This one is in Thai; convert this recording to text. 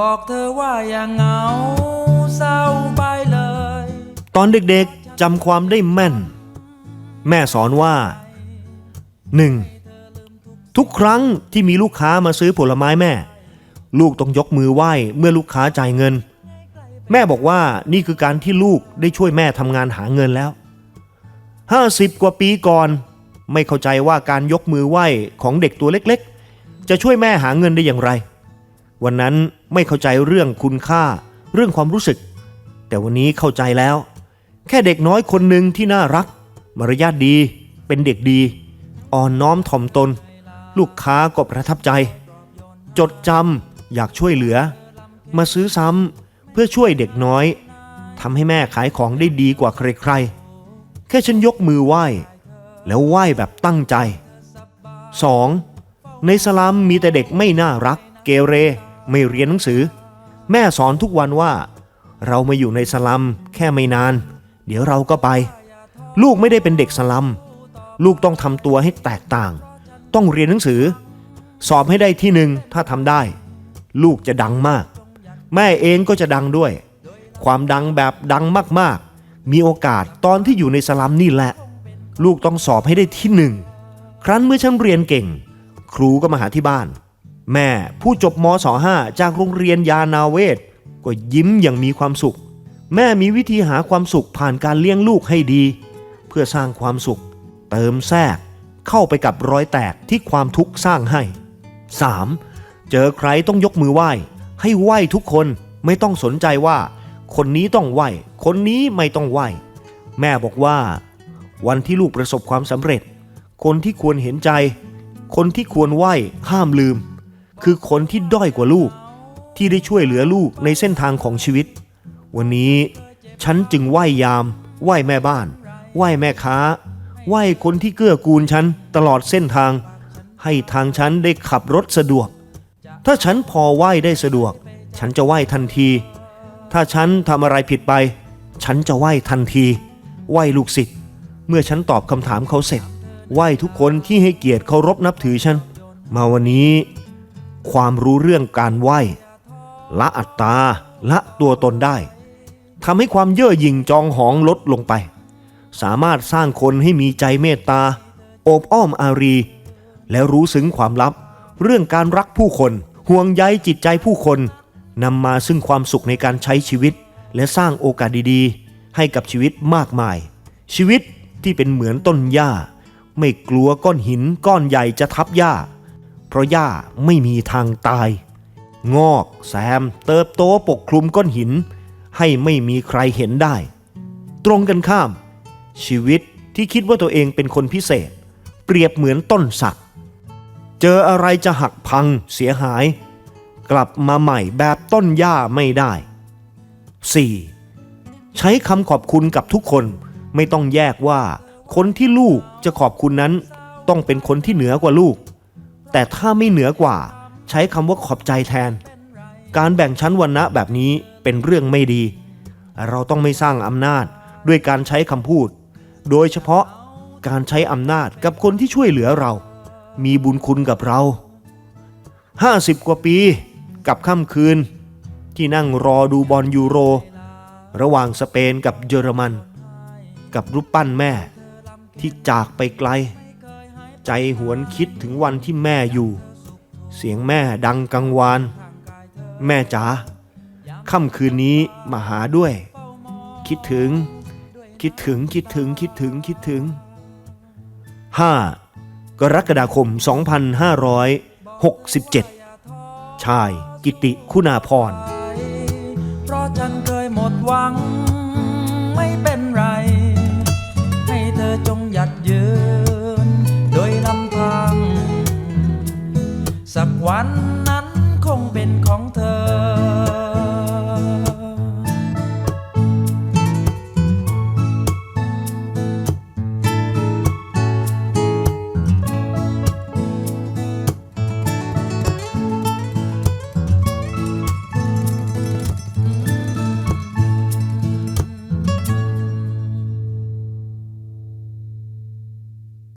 บอกเธอว่าอย่าเหงาเศร้าไปเลย ตอนเด็กๆจำความได้แม่น แม่สอนว่า 1. ทุกครั้งที่มีลูกค้ามาซื้อผลไม้แม่ ลูกต้องยกมือไหว้เมื่อลูกค้าจ่ายเงิน แม่บอกว่านี่คือการที่ลูกได้ช่วยแม่ทำงานหาเงินแล้ว 50 กว่าปีก่อน ไม่เข้าใจว่าการยกมือไหว้ของเด็กตัวเล็กๆ จะช่วยแม่หาเงินได้อย่างไร วันนั้นไม่เข้าใจเรื่องคุณค่า เรื่องความรู้สึก แต่วันนี้เข้าใจแล้ว แค่เด็กน้อยคนหนึ่งที่น่ารัก มารยาทดี เป็นเด็กดี อ่อนน้อมถ่อมตน ลูกค้าก็ประทับใจ จดจำอยากช่วยเหลือ มาซื้อซ้ำเพื่อช่วยเด็กน้อยทำให้แม่ขายของได้ดีกว่าใครๆ แค่ฉันยกมือไหว้ แล้วไหว้แบบตั้งใจ 2. ในสลัมมีแต่เด็กไม่น่ารัก เกเร ไม่เรียนหนังสือ แม่สอนทุกวันว่า เรามาอยู่ในสลัมแค่ไม่นาน เดี๋ยวเราก็ไป ลูกไม่ได้เป็นเด็กสลัม ลูกต้องทำตัวให้แตกต่าง ต้องเรียนหนังสือ สอบให้ได้ที่หนึ่งถ้าทำได้ ลูกจะดังมาก แม่เองก็จะดังด้วย ความดังแบบดังมากๆ มีโอกาสตอนที่อยู่ในสลัมนี่แหละ ลูกต้องสอบให้ได้ที่หนึ่งครั้นเมื่อฉันเรียนเก่ง ครูก็มาหาที่บ้าน แม่ผู้จบมศ5จากโรงเรียนยานาเวศก็ยิ้มอย่างมีความสุข แม่มีวิธีหาความสุขผ่านการเลี้ยงลูกให้ดี เพื่อสร้างความสุข เติมแทรก เข้าไปกับรอยแตกที่ความทุกข์สร้างให้ 3. เจอใครต้องยกมือไหว้ ให้ไหว้ทุกคนไม่ต้องสนใจว่า คนนี้ต้องไหว้ คนนี้ไม่ต้องไหว้ แม่บอกว่า วันที่ลูกประสบความสำเร็จ คนที่ควรเห็นใจ คนที่ควรไหว้ห้ามลืม คือคนที่ด้อยกว่าลูก ที่ได้ช่วยเหลือลูกในเส้นทางของชีวิต วันนี้ฉันจึงไหว้ยาม ไหว้แม่บ้าน ไหว้แม่ค้า ไหว้คนที่เกื้อกูลฉันตลอดเส้นทาง ให้ทางฉันได้ขับรถสะดวก ถ้าฉันพอไหว้ได้สะดวก ฉันจะไหว้ทันที ถ้าฉันทำอะไรผิดไป ฉันจะไหว้ทันที ไหว้ลูกศิษย์เมื่อฉันตอบคำถามเขาเสร็จ ไหว้ทุกคนที่ให้เกียรติเคารพนับถือฉัน มาวันนี้ ความรู้เรื่องการไหวละอัตตาละตัวตนได้ทำให้ความเย่อหยิ่งจองหองลดลงไป สามารถสร้างคนให้มีใจเมตตา โอบอ้อมอารี แล้วรู้ซึ้งความลับ เรื่องการรักผู้คน ห่วงใยจิตใจผู้คนนำมาซึ่งความสุขในการใช้ชีวิต และสร้างโอกาสดีๆ ให้กับชีวิตมากมาย ชีวิตที่เป็นเหมือนต้นหญ้า ไม่กลัวก้อนหินก้อนใหญ่จะทับหญ้า เพราะหญ้าไม่มีทางตาย งอกแซมเติบโตปกคลุมก้อนหิน ให้ไม่มีใครเห็นได้ ตรงกันข้าม ชีวิตที่คิดว่าตัวเองเป็นคนพิเศษ เปรียบเหมือนต้นสัก เจออะไรจะหักพังเสียหาย กลับมาใหม่แบบต้นหญ้าไม่ได้ 4. ใช้คำขอบคุณกับทุกคนไม่ต้องแยกว่า คนที่ลูกจะขอบคุณนั้น ต้องเป็นคนที่เหนือกว่าลูก แต่ถ้าไม่เหนือกว่า ใช้คำว่าขอบใจแทน การแบ่งชั้นวรรณะแบบนี้เป็นเรื่องไม่ดี เราต้องไม่สร้างอำนาจด้วยการใช้คำพูด โดยเฉพาะการใช้อำนาจกับคนที่ช่วยเหลือเรา มีบุญคุณกับเรา 50 กว่าปีกับค่ำคืน ที่นั่งรอดูบอลยูโร ระหว่างสเปนกับเยอรมัน กับรูปปั้นแม่ที่จากไปไกล ใจหวนคิดถึงวันที่แม่อยู่ เสียงแม่ดังกังวาน แม่จ๋าค่ำคืนนี้มาหาด้วย คิดถึง คิดถึงคิดถึงคิดถึงคิดถึง 5. กรกฎาคม 2567 ชายกิติคุณาพรเพราะฉันเคยหมดหวังไม่เป็น สักวันนั้นคงเป็นของเธอ